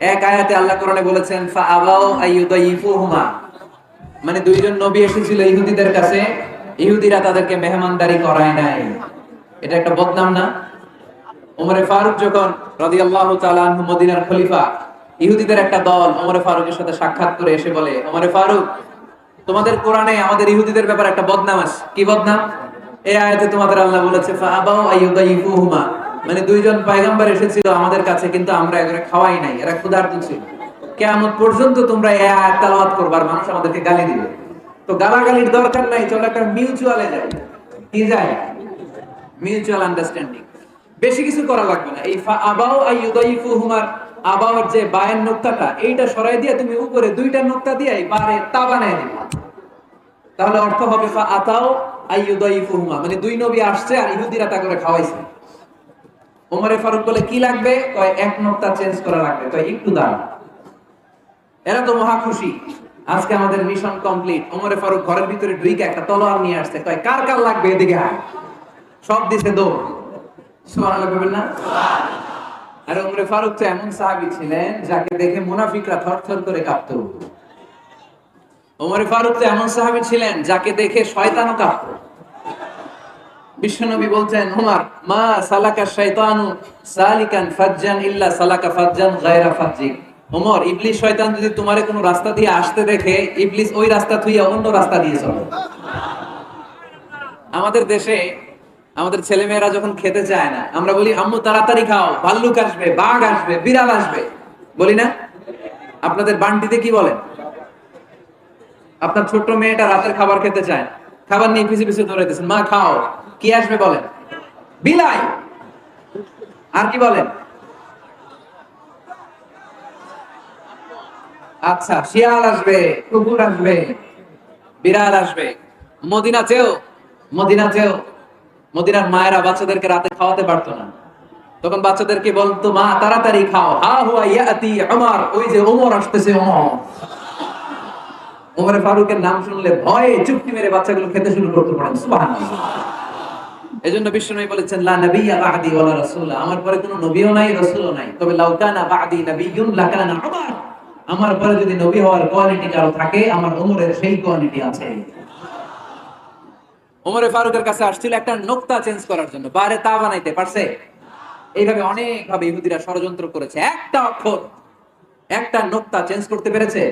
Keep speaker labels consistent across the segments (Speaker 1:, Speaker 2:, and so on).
Speaker 1: এক আয়াতে আল্লাহ কোরআনে বলেছেন, ফাআবাউ আইয়ুদাইফুহুমা। মানে দুইজন নবী এসেছিল ইহুদিদের কাছে, ইহুদিরা তাদেরকে মেহমানদারি করায় নাই। এটা একটা বদনাম না? ওমরে ফারুক যখন রাদিয়াল্লাহু তাআলা আনহু মদিনার খলিফা, ইহুদিদের একটা দল ওমরে ফারুকের সাথে সাক্ষাৎ করে এসে বলে, ওমরে ফারুক, তোমাদের কোরআনে আমাদের ইহুদিদের ব্যাপারে একটা বদনাম আছে। কি বদনাম? এই আয়াতে তোমাদের আল্লাহ বলেছে, ফাআবাউ আইয়ুদাইফুহুমা। মানে দুইজন পয়গম্বর এসেছিল আমাদের কাছে, কিন্তু আমরা এগুলো খাওয়াই নাই, এরা ক্ষুধার্ত ছিল। কেয়ামত পর্যন্ত তোমরা তেলাওয়াত করবার মানুষ আমাদেরকে গালি দিবে। তো গালাগালির দরকার নাই, চলো একটা মিউচুয়ালে যাই। কি যায় মিউচুয়াল আন্ডারস্ট্যান্ডিং বেশি কিছু করা লাগবে না। এই আবাও আইয়ুদাইফুহুমার আবাওর যে বায়ের নোক্তাটা, এইটা সরাই দিয়ে তুমি উপরে দুইটা নোক্তা দিয়ে বারে তা বানায় দিবা। তাহলে অর্থ হবে ফা আতাও আইয়ুদাইফুহুমা মানে দুই নবী আসছে আর ইহুদিরা তা করে খাওয়াইছে। ওমরে ফারুক বলে, কি লাগবে? কয়, এক নোক্তা চেঞ্জ করা লাগবে। কয়, একটু দাঁড়া এরা তো মহা খুশি। আজকে আমাদের মিশন কমপ্লিট ওমরে ফারুক ঘরের ভিতরে ঢুইকে একটা তলোয়ার নিয়ে আসছে। কয়, কার কার লাগবে এদিকে আয়? সব দিছে দৌড়। সুবহানাল্লাহ বলবেন না? আর, ওমরে ফারুক তো এমন সাহাবী ছিলেন যাকে দেখে মুনাফিকরা থরথর করে কাঁপত। ওমরে ফারুক তো এমন সাহাবী ছিলেন যাকে দেখে শয়তানও কাঁপত। বিশ্বনবী বলছেন, উমার, মা সালাকা শাইতানু সালিকান ফাজ্জান ইল্লা সালাকা ফাজ্জান গায়রা ফাজ্জিক ওমর ইবলিস শয়তান যদি তোমারে কোনো রাস্তা দিয়ে আসতে দেখে, ইবলিস ওই রাস্তা থুইয়া অন্য রাস্তা দিয়ে চলে। আমাদের দেশে আমাদের ছেলেমেয়েরা যখন খেতে চায় না, আমরা বলি, আম্মু, তাড়াতাড়ি খাও, ভাল্লুক আসবে, বাঘ আসবে, বিড়াল আসবে। বলি না? আপনাদের বান্টিতে কি বলেন? আপনার ছোট্ট মেয়েটা রাতের খাবার খেতে চায় খাবার নিয়ে পিছিয়ে পিছিয়ে দৌড়াইতেছেন মা, খাও। কি আসবে বলেন? বিলাই। আর কি বলেন? আচ্ছা শিয়াল আসবে, কুকুর আসবে, বিড়াল আসবে। মদিনা চেও মদিনা চেও মদিনার মায়েরা বাচ্চাদেরকে রাতে খাওয়াতে পারতো না। তখন বাচ্চাদেরকে বলতো, মা, তাড়াতাড়ি খাও। হা হুয়া ইয়াতি আমার ওই যে ওমর আসতেছে ওমর ওমরে ফারুকের নাম শুনলে ভয়ে চুপটি মেরে বাচ্চাগুলো খেতে শুরু করতে। পারেন সুবহানাল্লাহ। এজন্য বিশ্বনবী বলেছেন, লা নাবিয়্যা বা'দি ওয়ালা রাসূল। আমার পরে কোনো নবীও নাই, রাসূলও নাই। তবে লাউ কানা বা'দি নাবিয়্যুন লাকানা উমর। আমার পরে যদি নবী হওয়ার কোয়ালিটি কারও থাকে, আমার ওমরের সেই কোয়ালিটি আছে। ওমরে ফারুকের কাছে আসছিল একটা নোক্তা চেঞ্জ করার জন্য, বারে তা বানাইতে পারছে? এইভাবে অনেক ভাবে ইহুদিরা ষড়যন্ত্র করেছে। একটা অক্ষর, একটা নোক্তা চেঞ্জ করতে পেরেছে?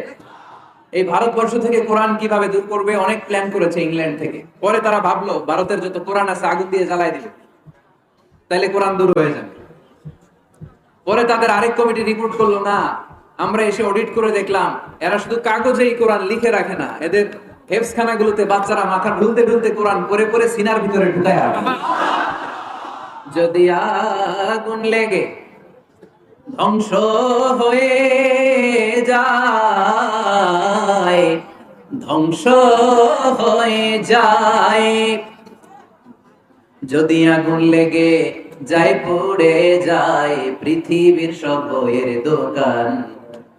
Speaker 1: এই ভারতবর্ষ থেকে কোরআন কীভাবে দূর করবে? অনেক প্ল্যান করেছে ইংল্যান্ড থেকে। পরে তারা ভাবলো, ভারতের যত কোরআন আছে, আগুন দিয়ে জ্বালাই দিবে। তাইলে কোরআন দূর হয়ে যাবে। পরে তাদের আরেক কমিটি রিপোর্ট করল, না, আমরা এসে অডিট করে দেখলাম, এরা শুধু কাগজেই কোরআন লিখে রাখে না। এদের হেফসখানা গুলোতে বাচ্চারা মাথা ঢুলতে ঢুলতে কোরআন পরে পরে সিনার ভিতরে ঢুকায় যদি আগুন লেগে ধ্বংস হয়ে যায়, ধ্বংস হয়ে যায়। যদি আগুন লেগে যায়, পড়ে যায়, পৃথিবীর সব বইয়ের দোকান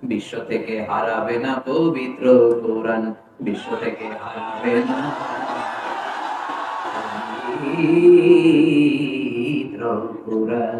Speaker 1: বিশ্ব থেকে হারাবে না পবিত্র কোরআন, বিশ্ব থেকে হারাবে না। পবিত্র কোরআন।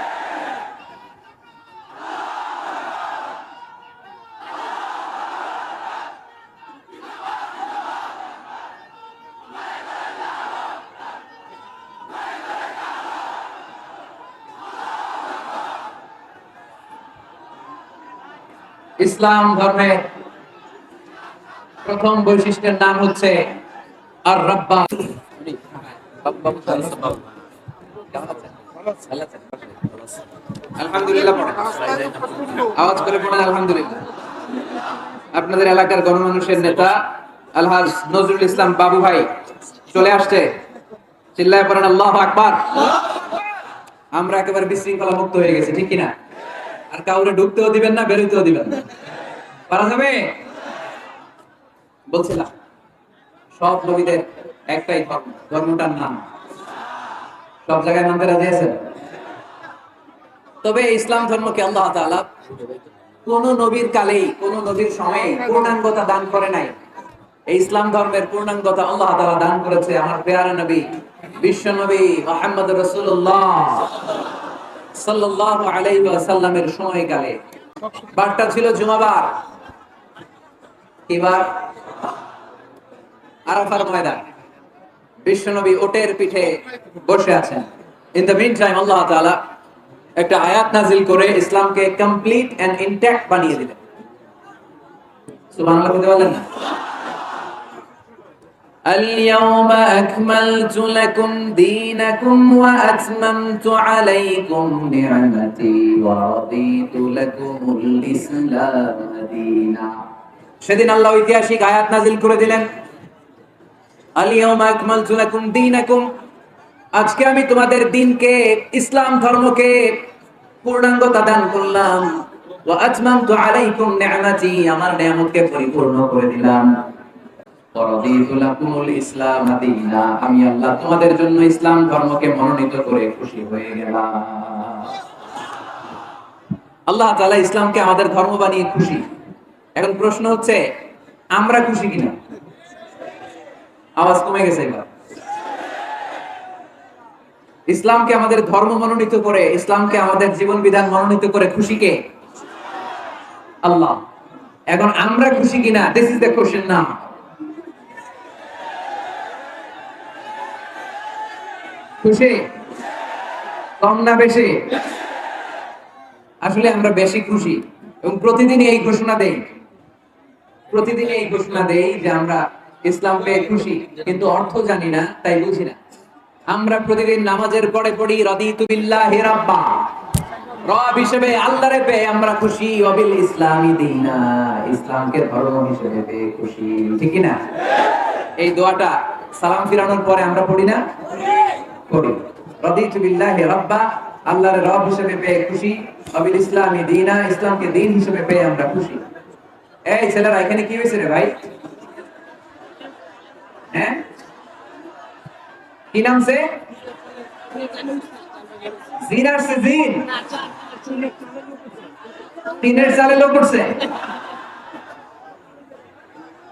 Speaker 1: ইসলাম ধর্মের প্রথম বৈশিষ্ট্যের নাম হচ্ছে আর রব্বা আপনাদের এলাকার গণমানুষের নেতা আলহাজ নজরুল ইসলাম বাবু ভাই চলে আসছে। চিল্লায় পড়েন, আল্লাহ আকবার। আমরা একেবারে বিশৃঙ্খলা মুক্ত হয়ে গেছি, ঠিক কিনা? আর কাউরে ঢুকতেও দিবেন না, বেরোতেও দিবেন না। পারা যাবে? বলছিলাম, সব নবীদের একটাই ধর্ম, ধর্মটার নাম। সব জায়গায় মানতে রাজি আছেন তবে ইসলাম ধর্মকে আল্লাহ তাআলা? কোন নবীর কালেই, কোন নবীর সময়ে পূর্ণাঙ্গতা দান করে নাই। এই ইসলাম ধর্মের পূর্ণাঙ্গতা আল্লাহ তাআলা দান করেছে আমার পেয়ারা নবী, বিশ্ব নবী মোহাম্মদ রাসূলুল্লাহ সাল্লাল্লাহু আলাইহি ওয়াসাল্লামের সময়কালে। বারটা ছিল জুমাবার। এবার আরাফার ময়দান বিশ্বনবী ওটের পিঠে বসে আছেন ইন দ্য মিন টাইম আল্লাহ তাআলা একটা আয়াত নাজিল করে ইসলামকে কমপ্লিট এন্ড ইনট্যাক্ট বানিয়ে দিলেন সুবহানাল্লাহ বলতে পারলেন না اليوم أكملت لكم دينكم وأتممت عليكم نعمتي ورضيت لكم الإسلام دينا সেদিন আল্লাহ ঐতিহাসিক আয়াত নাজিল করে দিলেন আজকে আমি তোমাদের দিনকে, ইসলাম ধর্মকে পূর্ণাঙ্গতা দান করলাম। আল্লাহ জন্য ইসলাম ধর্মকে মনোনীত করে খুশি হয়ে গেলাম। আল্লাহ ইসলামকে আমাদের ধর্ম বানিয়ে খুশি এখন প্রশ্ন হচ্ছে, আমরা খুশি কিনা? আওয়াজ কমে গেছে ইসলামকে আমাদের ধর্ম মনোনীত করে, ইসলামকে আমাদের জীবন বিধান মনোনীত করে খুশি কে? আল্লাহ। এখন আমরা খুশি কিনা? দিস ইজ দ্য কোশ্চেন না খুশি? কম না বেশি? আসলে আমরা বেশি খুশি এবং প্রতিদিন এই ঘোষণা দেই। প্রতিদিন এই ঘোষণা দেই যে আমরা ইসলাম পেয়ে খুশি, কিন্তু অর্থ জানি না, তাই বুঝি না। আমরা প্রতিদিন নামাজের পরে পড়ি, রদিতু বিল্লাহি রাব্বা। রব হিসেবে আল্লাহরে পেয়ে আমরা খুশি, অবিল ইসলামী দিনা। ইসলামকে ধর্ম হিসেবে পেয়ে খুশি, ঠিক না এই দোয়াটা সালাম ফিরানোর পরে আমরা পড়ি না? পড়ি। রদিতু বিল্লাহি রাব্বা। আল্লাহর রব হিসেবে পেয়ে খুশি, অবিল ইসলামী দিনা। ইসলামকে দিন হিসেবে পেয়ে আমরা খুশি। এই ছেলেরা, এখানে কি হয়েছে রে ভাই? হ্যাঁ? কি নাম সে? জিনার সে জিন? তিনের চালে লোক উঠছে।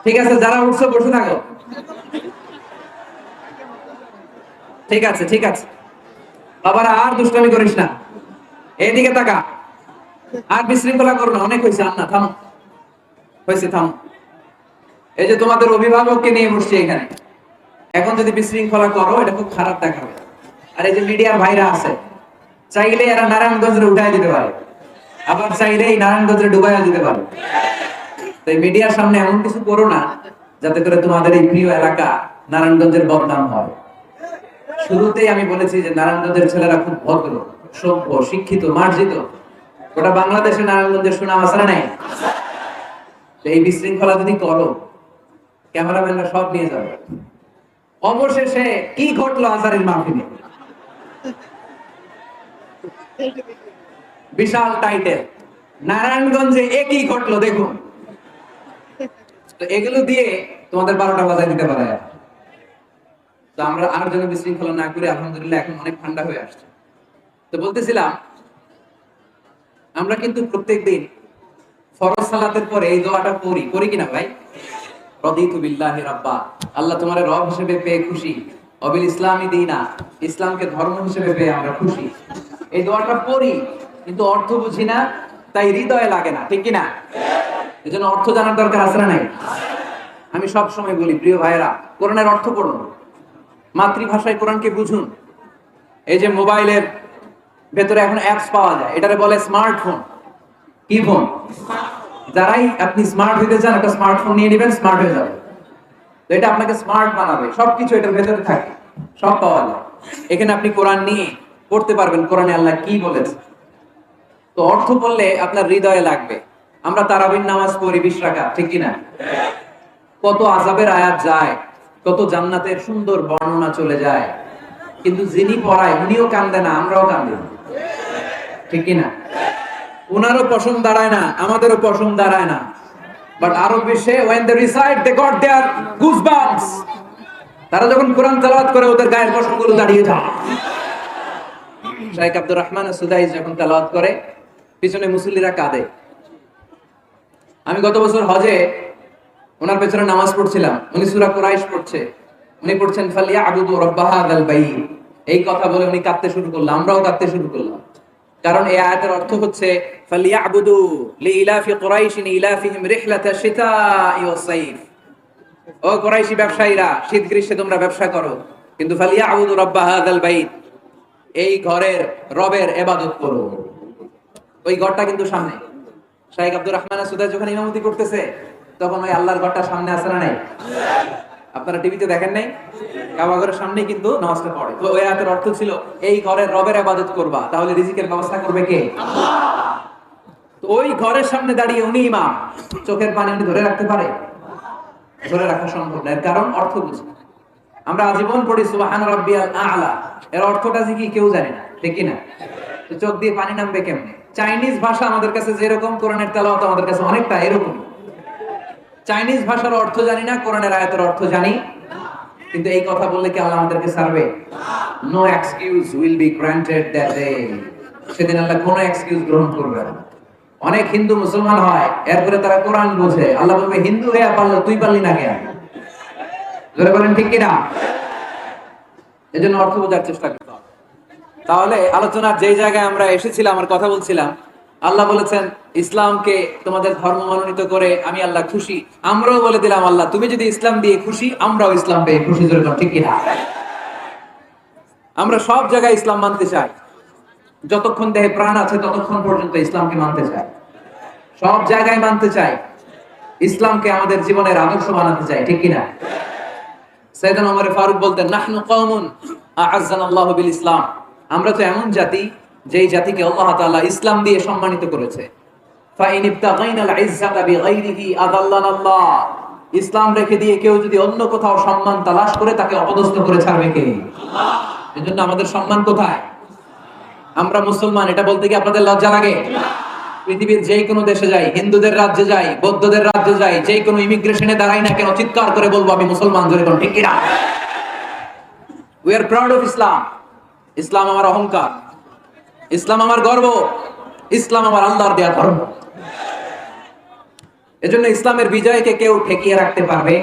Speaker 1: ঠিক আছে, যারা উঠছে, বসে থাকো। ঠিক আছে ঠিক আছে। বাবারা, আর দুষ্টামি করিস না। এদিকে তাকা। আর বিশৃঙ্খলা করো না, অনেক হয়েছে, আন্না, থামো। হয়েছে, থামো। এই যে তোমাদের অভিভাবককে নিয়ে বসছি এখানে। এখন যদি বিশৃঙ্খলা করো, এটা খুব খারাপ দেখাবে। আর এই যে মিডিয়ার ভাইরা আছে, চাইলে এরা নারায়ণগঞ্জে উঠাই দিতে পারে। আবার চাইলে এই নারায়ণগঞ্জে ডুবাইয়া দিতে পারে। তো এই মিডিয়ার সামনে এমন কিছু করো না, যাতে করে তোমাদের এই প্রিয় এলাকা নারায়ণগঞ্জের বদনাম হয়। শুরুতেই আমি বলেছি যে নারায়ণগঞ্জের ছেলেরা খুব ভদ্র, সভ্য, শিক্ষিত, মার্জিত। ওটা বাংলাদেশে নারায়ণগঞ্জের সুনাম আছে না নাই? এই বিশৃঙ্খলা যদি করো, ক্যামেরাম্যানরা সব নিয়ে যাবে। অবশেষে কি ঘটলো আজারের মাহফিলে? বিশাল টাইটেল নারায়ণগঞ্জে একই ঘটলো দেখুন। তো এগুলো দিয়ে তোমাদের বারোটা বাজায় দিতে পারে। তো আমরা আর যেন বিশৃঙ্খলা না করে আলহামদুলিল্লাহ এখন অনেক ঠান্ডা হয়ে আসছে। তো বলতেছিলাম, আমরা কিন্তু প্রত্যেকদিন ফরজ সালাতের পরে এই দোয়াটা পড়ি করি কিনা ভাই? রদিতু বিল্লাহি রাব্বা। আল্লাহ তোমার রব হিসেবে পেয়ে খুশি। অবিল ইসলামী দিনা, ইসলামকে ধর্ম হিসেবে পেয়ে আমরা খুশি। এই দোয়াটা পড়ি কিন্তু অর্থ বুঝি না, তাই হৃদয়ে লাগে না, ঠিক কিনা? এই জন্য অর্থ জানার দরকার আছে না নাই? আমি সব সময় বলি, প্রিয় ভাইয়েরা, কোরআনের অর্থ পড়ুন। মাতৃভাষায় কোরআনকে বুঝুন। এই যে মোবাইলের ভেতরে এখন অ্যাপস পাওয়া যায়, এটারে বলে স্মার্টফোন ফোন যারাই আপনি স্মার্ট হইতে চান, একটা স্মার্টফোন নিয়ে নেবেন স্মার্ট হয়ে যাবে। তো এটা আপনাকে স্মার্ট বানাবে। সবকিছু এটার ভেতরে থাকে। সব পাওয়া যায়। এখানে আপনি কোরআন নিয়ে পড়তে পারবেন, কোরআনে আল্লাহ কি বলেছে। তো অর্থ বললে আপনার হৃদয়ে লাগবে। আমরা তারাবির নামাজ পড়ি বিশ রাখা ঠিক কিনা? কত আজাবের আয়াত যায়, কত জান্নাতের সুন্দর বর্ণনা চলে যায়। কিন্তু যিনি পড়ায়, উনিও কান্দে না, আমরাও কান্দি। ঠিক কিনা? উনারও পশম দাঁড়ায় না, আমাদেরও পশম দাঁড়ায় না। বাট আরও বিশ্বে, when they recite, they got their goosebumps তারা যখন কোরআন তেলাওয়াত করে, ওদের গায়ের পশমগুলো দাঁড়িয়ে যায়। শাইখ আব্দুর রহমান সুদাইস যখন তেলাওয়াত করে, পিছনে মুসল্লিরা কাঁদে। আমি গত বছর হজে ওনার পেছনে নামাজ পড়ছিলাম। উনি সূরা কুরাইশ পড়ছে। উনি পড়ছেন ফালিয়া আবুদু রাব্বাহাদাল বাইত। এই কথা বলে উনি কাঁদতে শুরু করল, আমরাও কাঁদতে শুরু করলাম। কারণ এই আয়াতের অর্থ হচ্ছে ফালিয়া আবুদু লিইলাফি কুরাইশিন ইলাফিহিম রিহলাতা শিতাই ওয়াস সাইফ। ও কুরাইশি ব্যবসায়ীরা শীত গ্রীষ্মে তোমরা ব্যবসা করো, কিন্তু ফালিয়া আবুদু রাব্বাহাদাল বাইত। এই ঘরের রবের এবাদত করো। ওই ঘরটা কিন্তু সামনে। শাহেখ আব্দুর রহমান সুদাই যখন ইমামতি করতেছে, তখন ওই আল্লাহর ঘরটা সামনে আসে না নাই? আপনারা টিভিতে দেখেন নাই? কাবা ঘরের সামনে কিন্তু নামাজটা পড়ে। তো ওই আয়াতের অর্থ ছিল, এই ঘরের রবের আবাদত করবা। তাহলে রিজিকের ব্যবস্থা করবে কে? ওই ঘরের সামনে দাঁড়িয়ে উনি ইমাম। চোখের পানি উনি ধরে রাখতে পারে? ধরে রাখা সম্ভব না। এর কারণ অর্থ বুঝি। আমরা আজীবন পড়ি, সুবহান রাব্বিয়াল আ'লা। এর অর্থটা যে কি কেউ জানে না, ঠিক না চোখ দিয়ে পানি নামবে কেমনে? চাইনিজ ভাষা আমাদের কাছে যেরকম, কোরআনের তেলাওয়াত আমাদের কাছে অনেকটা এরকম চাইনিজ ভাষার অর্থ জানি না, কোরআনের আয়াতের অর্থ জানি। কিন্তু এই কথা বললে কি আল্লাহ আমাদেরকে ছাড়বে? No excuse will be granted that day সেদিন আল্লাহ কোনো এক্সকিউজ গ্রহণ করবে না। অনেক হিন্দু মুসলমান হয়, এরপরে তারা কোরআন বোঝে। আল্লাহ বলবে, হিন্দু হয়ে পারল তুই পারলি না কেন? জোরে বলেন ঠিক কিনা? এজন্য অর্থ বোঝার চেষ্টা করতে হবে। তাহলে আলোচনার যে জায়গায় আমরা এসেছিলাম, আমার কথা বলছিলাম আল্লাহ বলেছেন, ইসলামকে তোমাদের ধর্ম মনোনীত করে আমি আল্লাহ খুশি। আমরাও বলে দিলাম, আল্লাহ, তুমি যদি ইসলাম দিয়ে খুশি, আমরাও ইসলাম পেয়ে খুশি। ঠিক কিনা? আমরা সব জায়গায় ইসলাম মানতে চাই। যতক্ষণ দেহে প্রাণ আছে, ততক্ষণ পর্যন্ত ইসলামকে মানতে চাই। সব জায়গায় মানতে চাই। ইসলামকে আমাদের জীবনের আদর্শ বানাতে চাই, ঠিক কিনা? সৈয়দান ওমর ফারুক বলতেন, নাহনু কওমুন আ'আজ্জানাল্লাহু বিল ইসলাম। আমরা তো এমন জাতি যেই জাতিকে আল্লাহ তাআলা ইসলাম দিয়ে সম্মানিত করেছে। ফাইন ইবতাগাইনাল ইজ্জাতা বিগাইরিহি আদাল্লানাল্লাহ। ইসলাম রেখে দিয়ে কেউ যদি অন্য কোথাও সম্মান তালাশ করে, তাকে অপদস্থ করে ছাড়বে কে? আল্লাহ এজন্য আমাদের সম্মান কোথায়? আমরা মুসলমান, এটা বলতে কি আপনাদের লজ্জা লাগে। পৃথিবীর যে কোনো দেশে যাই, হিন্দুদের রাজ্যে যাই, বৌদ্ধদের রাজ্যে যাই যে কোনো ইমিগ্রেশনে দাঁড়াই না কেন, চিৎকার করে বলব আমি মুসলমান জোরে কোন ঠিক কিনা? We are proud of Islam ইসলাম আমার অহংকার। ইসলাম আমার গর্ব। ইসলাম আমার আল্লাহর দেয়া ধর্ম। এজন্য ইসলামের বিজয়কে কেউ ঠেকিয়ে রাখতে পারবে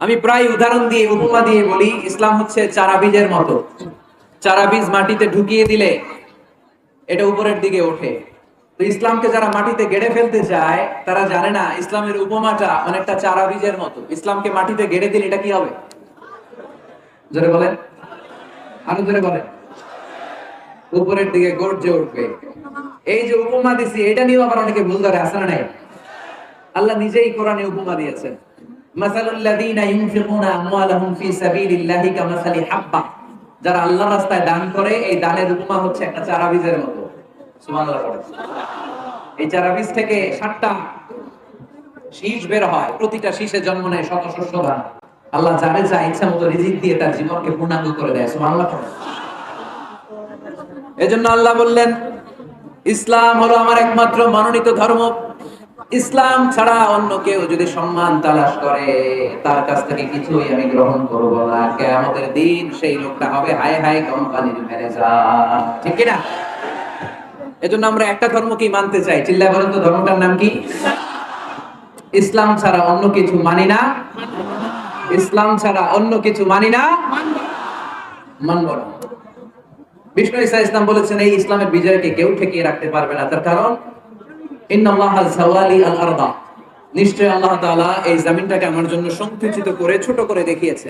Speaker 1: আমি প্রায় উদাহরণ দিয়ে, উপমা দিয়ে বলি, ইসলাম হচ্ছে চারা বীজের মতো। চারা বীজ মাটিতে ঢুকিয়ে দিলে এটা উপরের দিকে ওঠে। তো ইসলামকে যারা মাটিতে গেড়ে ফেলতে চায়, তারা জানে না ইসলামের উপমাটা অনেকটা চারা বীজের মতো। ইসলামকে মাটিতে গেড়ে দিলে এটা কি হবে? জোরে বলেন। আরও জোরে বলেন। উপরের দিকে গর্জে উঠবে। এই যে উপমা দিছি, এটা নিয়েও আবার অনেকে ভুল ধরে আসে না নাই? আল্লাহ নিজেই কোরআনে উপমা দিয়েছেন। হয় আল্লাহ যারে যা ইচ্ছা মতো রিজিক দিয়ে তার জীবনকে পূর্ণাঙ্গ করে দেয়, সুবহানাল্লাহ। এজন্য আল্লাহ বললেন, ইসলাম হলো আমার একমাত্র মনোনীত ধর্ম। ইসলাম ছাড়া অন্য কেউ যদি সম্মান তালাশ করে, তার কাছ থেকে কিছুই আমি গ্রহণ করব না। কেয়ামতের দিন সেই লোকটা হবে হাই হাই কোম্পানির ম্যানেজার। ঠিক কি না এজন্য আমরা একটা ধর্মকেই মানতে চাই। চিল্লা বলেন তো, ধর্মটার নাম কি? ইসলাম ছাড়া অন্য কিছু মানি না। ইসলাম ছাড়া অন্য কিছু মানি না। মানব না। বিষ্ণু ইসা ইসলাম বলেছেন, এই ইসলামের বিজয়কে কেউ ঠেকিয়ে রাখতে পারবে না। তার কারণ নিশ্চয় আল্লাহ এই জমিনটাকে আমার জন্য সংকুচিত করে, ছোট করে দেখিয়েছে।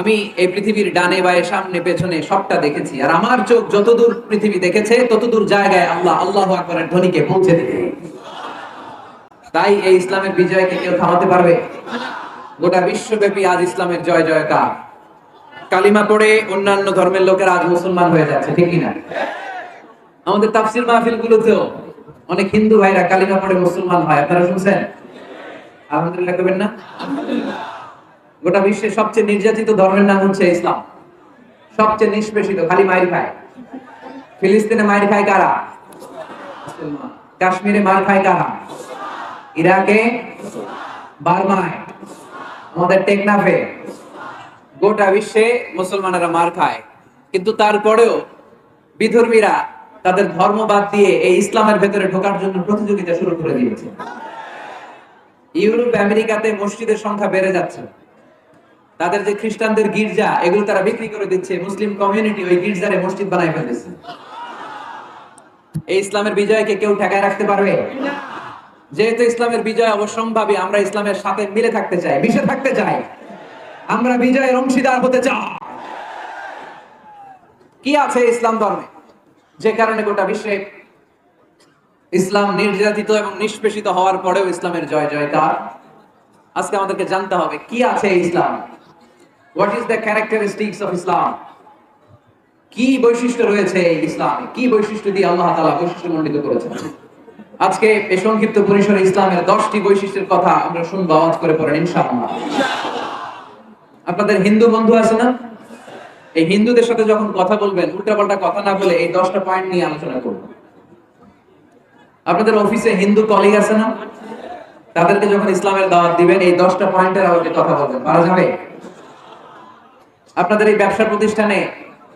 Speaker 1: আমি এই পৃথিবীর ডানে বায়ে, সামনে পেছনে সবটা দেখেছি। আর আমার চোখ যতদূর পৃথিবী দেখেছে, ততদূর জায়গায় আল্লাহ, আল্লাহু আকবারের ধ্বনিকে পৌঁছে দিবে। তাই এই ইসলামের বিজয়কে কেউ থামাতে পারবে? গোটা বিশ্বব্যাপী আজ ইসলামের জয় জয়কার কালিমা পড়ে অন্যান্য ধর্মের লোকেরা আজ মুসলমান হয়ে যাচ্ছে, ঠিক কিনা? আমাদের তাফসির মাহফিল গুলোতেও অনেক হিন্দু ভাইরা কালিমা পড়ে মুসলমান হয়, আপনারা শুনছেন? আলহামদুলিল্লাহ করবেন না? গোটা বিশ্বের সবচেয়ে নির্যাতিত ধর্মের নাম হচ্ছে ইসলাম। সবচেয়ে নিষ্পেষিত, খালি মায়ের খায়। ফিলিস্তিনে মায়ের খায় কারা? কাশ্মীরে মার খায় কারা? ইরাকে বার্মায় আমাদের টেকনাফে গোটা বিশ্বে মুসলমানেরা মার খায়। কিন্তু তারপরেও বিধর্মীরা তাদের ধর্ম বাদ দিয়ে এই ইসলামের ভেতরে ঢোকার জন্য প্রতিযোগিতা শুরু করে দিয়েছে। ইউরোপ, আমেরিকাতে মসজিদের সংখ্যা বেড়ে যাচ্ছে। তাদের যে খ্রিস্টানদের গির্জা, এগুলো তারা বিক্রি করে দিচ্ছে। মুসলিম কমিউনিটি ওই গির্জারে মসজিদ বানাই ফেলেছে। এই ইসলামের বিজয়কে কেউ ঠেকায় রাখতে পারবে? যেহেতু ইসলামের বিজয় অবশ্যম্ভাবী আমরা ইসলামের সাথে মিলে থাকতে চাই, মিশে থাকতে চাই। আমরা বিজয়ের অংশীদার হতে চাই। কি আছে ইসলাম ধর্মে? যে কারণে গোটা বিশ্বে ইসলাম নির্যাতিত এবং নিষ্পেষিত হওয়ার পরেও ইসলামের জয় জয়কার। আজকে আমাদেরকে জানতে হবে, কি আছে ইসলাম? What is the characteristics of Islam কি বৈশিষ্ট্য রয়েছে ইসলামে? কি বৈশিষ্ট্য দিয়ে আল্লাহ তাআলা বৈশিষ্ট্য মণ্ডিত করেছেন? আজকে এই সংক্ষিপ্ত পরিসরে ইসলামের দশটি বৈশিষ্ট্যের কথা আমরা শুনব, আওয়াজ করে পড়েন, ইনশাআল্লাহ। আপনাদের হিন্দু বন্ধু আছে না? এই হিন্দুদের সাথে যখন কথা বলবেন, উল্টাপাল্টা কথা না বলে এই দশটা পয়েন্ট নিয়ে আলোচনা করবেন আপনাদের অফিসে হিন্দু কলিগ আছে না? তাদেরকে যখন ইসলামের দাওয়াত দিবেন, এই দশটা পয়েন্টের আলোকে কথা বলবেন। পারা যাবে? আপনাদের এই ব্যবসা প্রতিষ্ঠানে,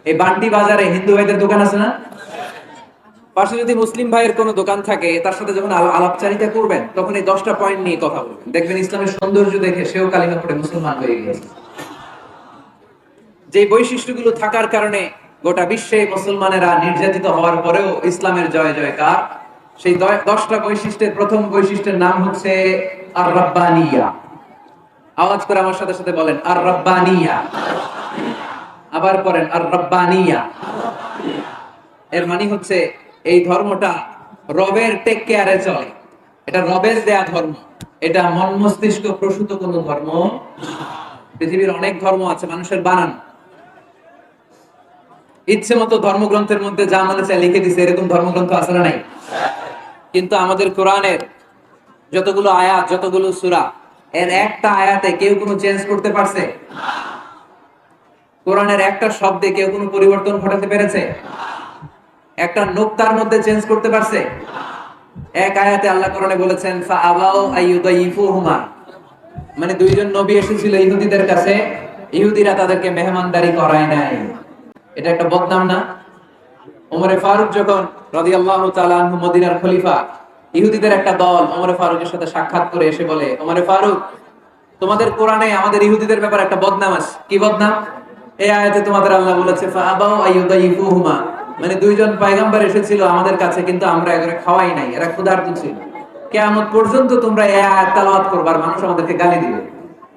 Speaker 1: এই বান্টি বাজারে হিন্দু ভাইদের দোকান আছে না? পাশে যদি মুসলিম ভাইয়ের কোনো দোকান থাকে, তার সাথে যখন আলাপচারিতা করবেন, তখন এই দশটা পয়েন্ট নিয়ে কথা বলবেন। দেখবেন ইসলামের সৌন্দর্য দেখে সেও কালিমা পড়ে মুসলমান হয়ে গিয়েছে। যে বৈশিষ্ট্যগুলো থাকার কারণে গোটা বিশ্বে মুসলমানেরা নির্যাতিত হওয়ার পরেও ইসলামের জয় জয়কার। সেই দশটা বৈশিষ্ট্যের প্রথম বৈশিষ্ট্যের নাম হচ্ছে আর রব্বানিয়া আওয়াজ করে আমার সাথে সাথে বলেন আর রব্বানিয়া আবার পড়েন আর রব্বানিয়া এর মানে হচ্ছে এই ধর্মটা রবের টেক কেয়ারে চলে। এটা রবের দেয়া ধর্ম। এটা মন মস্তিষ্ক প্রসূত কোন ধর্ম। পৃথিবীর অনেক ধর্ম আছে, মানুষের বানানো। ইচ্ছে মতো ধর্মগ্রন্থের মধ্যে যা মনে চায় লিখে দিছে, এরকম ধর্মগ্রন্থ আছে না নাই? কিন্তু আমাদের কোরআনের যতগুলো আয়াত, যতগুলো সূরা, এর একটা আয়াতে কেউ কোনো চেঞ্জ করতে পারছে? কোরআনের একটা শব্দে কেউ কোনো পরিবর্তন ঘটাতে পেরেছে? একটা নোক্তার মধ্যে চেঞ্জ করতে পারছে? এক আয়াতে আল্লাহ কোরআনে বলেছেন মানে দুইজন নবী এসেছিল ইহুদিদের কাছে। ইহুদিরা তাদেরকে মেহমানদারি করায় নাই। এটা একটা বদনাম না? ওমরে ফারুক যখন রাদিয়াল্লাহু তাআলা আনহু মদিনার খলিফা, ইহুদিদের একটা দল ওমরে ফারুকের সাথে সাক্ষাৎ করে এসে বলে, ওমরে ফারুক, তোমাদের কোরআনে আমাদের ইহুদিদের ব্যাপারে একটা বদনাম আছে। কি বদনাম? এই আয়াতে তোমাদের আল্লাহ বলেছে, ফাআবাউ আইয়ুদাইফুহুমা। মানে দুইজন পয়গম্বর এসেছিল আমাদের কাছে, কিন্তু আমরা এগুলো খাওয়াই নাই, এরা ক্ষুধার্ত ছিল। কিয়ামত পর্যন্ত তোমরা এই আয়াত তেলাওয়াত করবে আর মানুষ আমাদেরকে গালি দিবে।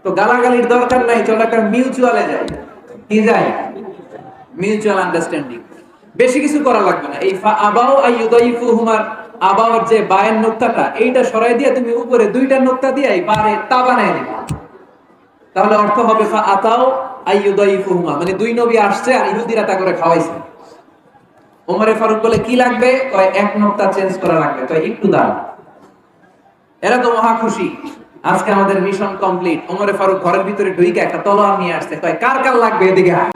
Speaker 1: তো গালাগালির দরকার নাই, চলো একটা মিউচুয়ালে যাই। কি যায় মিউচুয়াল আন্ডারস্ট্যান্ডিং বেশি কিছু করা লাগবে না। এই আবাও আইয়ুদাইফুহুমার আবাওর যে বায়ের নোক্তাটা, এইটা সরাই দিয়ে তুমি উপরে দুইটা নোক্তা দিয়ে বারে তা বানায় দিবা তাহলে অর্থ হবে ফা আতাও আইয়ুদাইফুহুমা মানে দুই নবী আসছে আর ইহুদিরা তা করে খাওয়াইছে। ওমরে ফারুক বলে, কি লাগবে? কয়, এক নোক্তা চেঞ্জ করা লাগবে। কয়, একটু দাও। এরা তো মহা খুশি। আজকে আমাদের মিশন কমপ্লিট। ওমরে ফারুক ঘরের ভিতরে ঢুইকে একটা তলোয়ার নিয়ে আসছে। কয়, কার কার লাগবে এদিকে আয়।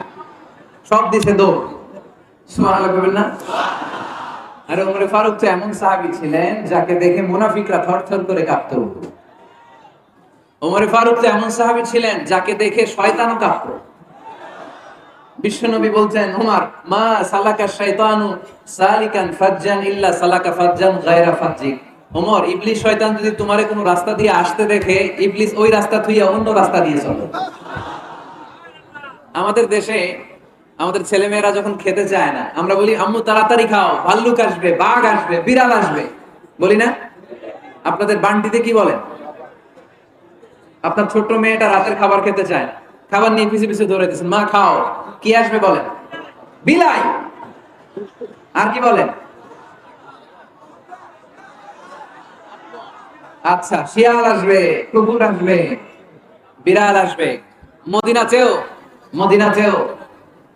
Speaker 1: সব দিছে দৌড় না? আরে ওমরে ফারুক তো এমন সাহাবী ছিলেন যাকে দেখে মুনাফিকরা থরথর করে কাঁপত। ওমরে ফারুক তো এমন সাহাবী ছিলেন যাকে দেখে শয়তানও কাঁপত। বিশ্বনবী বলছেন ওমর মা সালাকা শাইতানু সালিকান ফাজ্জান ইল্লা সালাকা ফাজ্জান গায়রা ফাজ্জিক। ওমর, ইবলিস শয়তান যদি তোমারে কোনো রাস্তা দিয়ে আসতে দেখে, ইবলিস ওই রাস্তা থুইয়া অন্য রাস্তা দিয়ে চলে। আমাদের দেশে আমাদের ছেলেমেয়েরা যখন খেতে চায় না, আমরা বলি, আম্মু, তাড়াতাড়ি খাও, ভাল্লুক আসবে, বাঘ আসবে, বিড়াল আসবে। বলি না? আপনাদের বান্টিতে কি বলেন? আপনার ছোট্ট মেয়েটা রাতের খাবার খেতে চায় না, খাবার নিয়ে পিছে পিছে ধরে দিচ্ছেন মা, খাও। কি আসবে বলেন? বিলাই! আর কি বলেন? আচ্ছা শিয়াল আসবে, কুকুর আসবে, বিড়াল আসবে। মদিনাতেও মদিনাতেও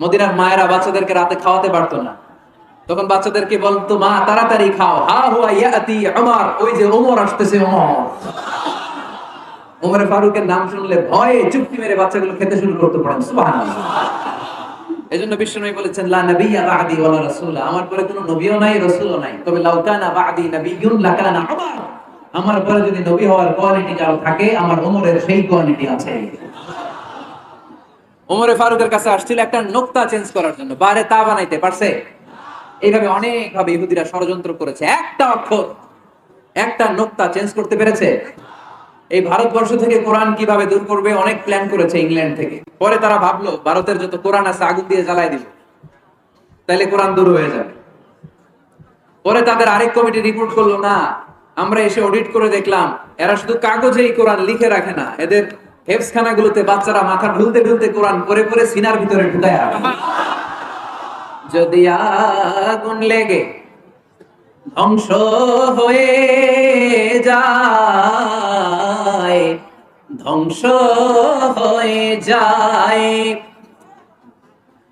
Speaker 1: মদিনার মায়েরা বাচ্চাদেরকে রাতে খাওয়াতে পারতো না। তখন বাচ্চাদেরকে বলতো, মা, তাড়াতাড়ি খাও। হা হুয়া ইয়াতি আমার ওই যে ওমর আসতেছে ওমর ওমরে ফারুকের নাম শুনলে ভয়ে চুপটি মেরে বাচ্চাগুলো খেতে শুরু করতে পারেন সুবহানাল্লাহ। এজন্য বিশ্বনবী বলেছেন, লা নাবিয়্যা বা'দি ওয়ালা রাসূলা। আমার পরে কোনো নবীও নাই, রাসূলও নাই। তবে লাউ কানা বা'দি নাবিয়্যুন লাকানা উমর। আমার পরে যদি নবী হওয়ার কোয়ালিটি কারও থাকে, আমার ওমরের সেই কোয়ালিটি আছে। ওমরে ফারুকের কাছে আসছিল একটা নোক্তা চেঞ্জ করার জন্য, বারে তা বানাইতে পারছে? এইভাবে অনেক ভাবে ইহুদিরা ষড়যন্ত্র করেছে। একটা অক্ষর, একটা নোক্তা চেঞ্জ করতে পেরেছে। এই ভারতবর্ষ থেকে কোরআন কীভাবে দূর করবে, অনেক প্ল্যান করেছে ইংল্যান্ড থেকে। পরে তারা ভাবলো, ভারতের যত কোরআন আছে, আগুন দিয়ে জ্বালাই দিল তাহলে কোরআন দূর হয়ে যাবে। পরে তাদের আরেক কমিটি রিপোর্ট করল, না, আমরা এসে অডিট করে দেখলাম, এরা শুধু কাগজেই কোরআন লিখে রাখে না, এদের বাচ্চারা মাথা ঢুলতে ঢুলতে কোরআন করে করে সিনার ভিতরে ঢুকায় যদি আগুন লেগে ধ্বংস হয়ে যায়, ধ্বংস হয়ে যায়।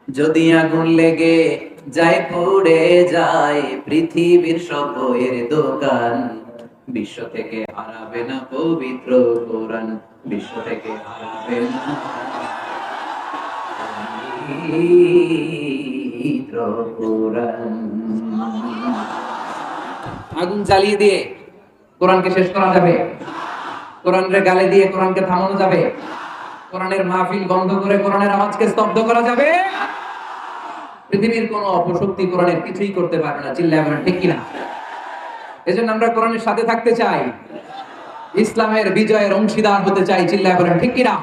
Speaker 1: যদি আগুন লেগে যায়, পড়ে যায়, পৃথিবীর সব বইয়ের দোকান। বিশ্ব থেকে হারাবে না পবিত্র কোরআন। বিশ্ব থেকে হারাবে না আগুন জ্বালিয়ে দিয়ে কোরআনকে শেষ করা যাবে। কোরআনের গালে দিয়ে কোরআনকে থামানো যাবে। কোরআনের মাহফিল বন্ধ করে কোরআনের আওয়াজকে স্তব্ধ করা যাবে। পৃথিবীর কোন অপশক্তি কোরআনের কিছুই করতে পারবে না বলেন ঠিক কিনা? এজন্য আমরা কোরআনের সাথে থাকতে চাই। ইসলামের বিজয়ের অংশীদার হতে চাই, চিল্লায় বলেন, ঠিক কিনা?